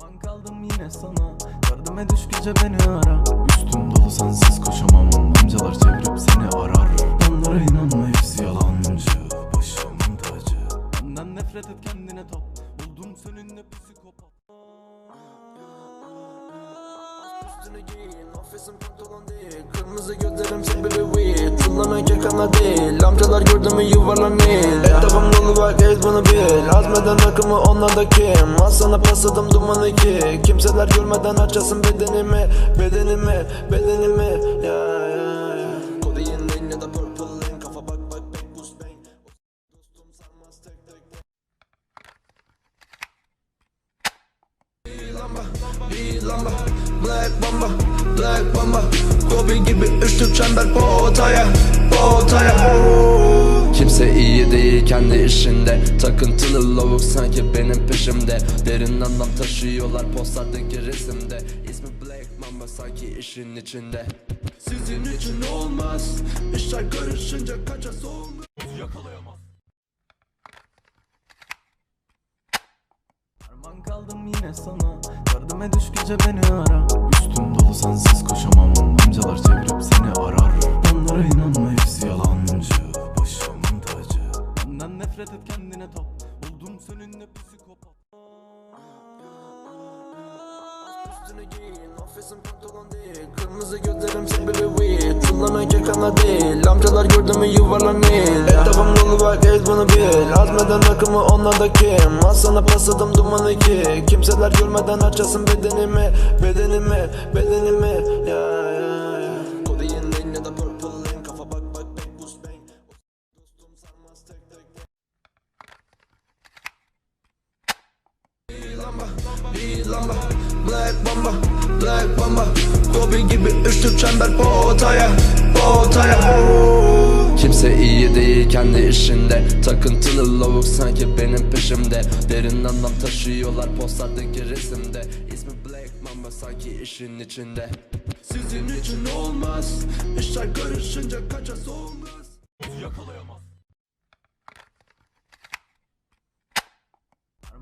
Arman kaldım yine sana. Derdime düş gece beni ara. Üstüm dolu sensiz koşamam. Amcalar çevirip seni arar. Onlara inanma hepsi yalancı. Başımın tacı Benden nefret et kendine tap Buldum seninle psikopat Üstüne giyin, ofisim pantolon değil Kırmızı gözlerim sebili weed. Tınlamak yakana değil Amcalar gördü mü yuvarlanır Etrafım dolu bak ez bunu bil. Azmeden akımı onlar da kim? Az sana pasladım duman iki Kimseler görmeden açasın bedenimi Bedenimi, bedenimi. Ya ya Bir lamba, bir lamba Black Mamba, Black Mamba. Kobe gibi üçlü çember potaya, potaya Kimse iyi değil kendi işinde. Takıntılı lavuk sanki benim peşimde. Derin anlam taşıyorlar postlardaki resimde. İsmi Black Mamba sanki işin içinde. Sizin için olmaz. İşler karışınca kaça soğumaz Arman kaldım yine sana. Derdime düş gece beni ara. Üstüm dolu sensiz koşamam. Amcalar çevirip seni arar. Onlara inanma hepsi yalancı. Başımın tacı. Benden nefret et kendine tap Buldum seninle psikopat Üstüne giyin, ofisim pantolon değil Kırmızı gözlerim sebili weed Tınlamak yakana değil Amcalar gördü mü yuvarlanır Etrafım dolu bak ez bunu bil. Azmeden akımı onlar da kim? Az sana pasladım duman iki Kimseler görmeden açasın bedenimi Bedenimi, bedenimi. Ya ya ya. Kodeyin lane ya da purple lane Kafa bak bak bang boost bang. Dostum sarmaz tek tek tek Bir lamba, lamba Black Mamba, Black Mamba Kobe gibi üçlü çember potaya, potaya Kimse iyi değil kendi işinde. Takıntılı lavuk sanki benim peşimde. Derin anlam taşıyorlar postlardaki resimde. İsmi Black Mamba sanki işin içinde. Sizin için olmaz. İşler karışınca kaça soğumaz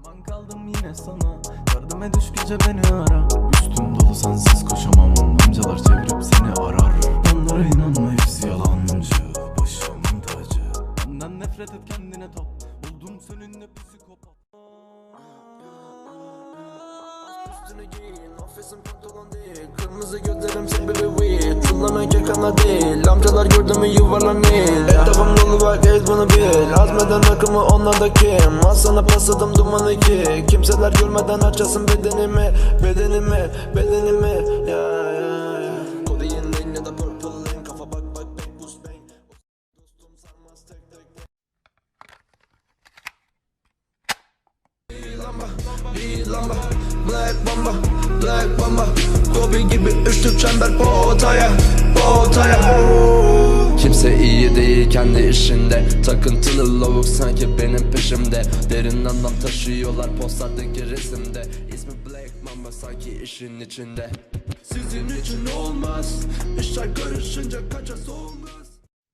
Arman kaldım yine sana. Derdime düş gece beni ara. Üstüm dolu sensiz koşamam. Amcalar çevirip seni arar. Onlara inanma. Hepsi yalancı Başımın tacı. Benden nefret et kendine tap Buldum seninle psikopat. Üstüne giyin, ofisim pantolon değil. Kırmızı gözlerim sebili weed Yakana değil. Amcalar gördü mü yuvarlanır Etrafım dolu bak ez bunu bil. Azmeden akımı onlar da kim? Az sana pasladım duman iki Kimseler görmeden açasın bedenimi Bedenimi, bedenimi. Ya ya Black Mamba, Black Mamba Kobe gibi üçlü çember potaya, potaya Kimse iyi değil kendi işinde. Takıntılı lavuk sanki benim peşimde. Derin anlam taşıyorlar postlardaki resimde. İsmi Black Mamba sanki işin içinde. Sizin için olmaz. İşler karışınca kaça soğumaz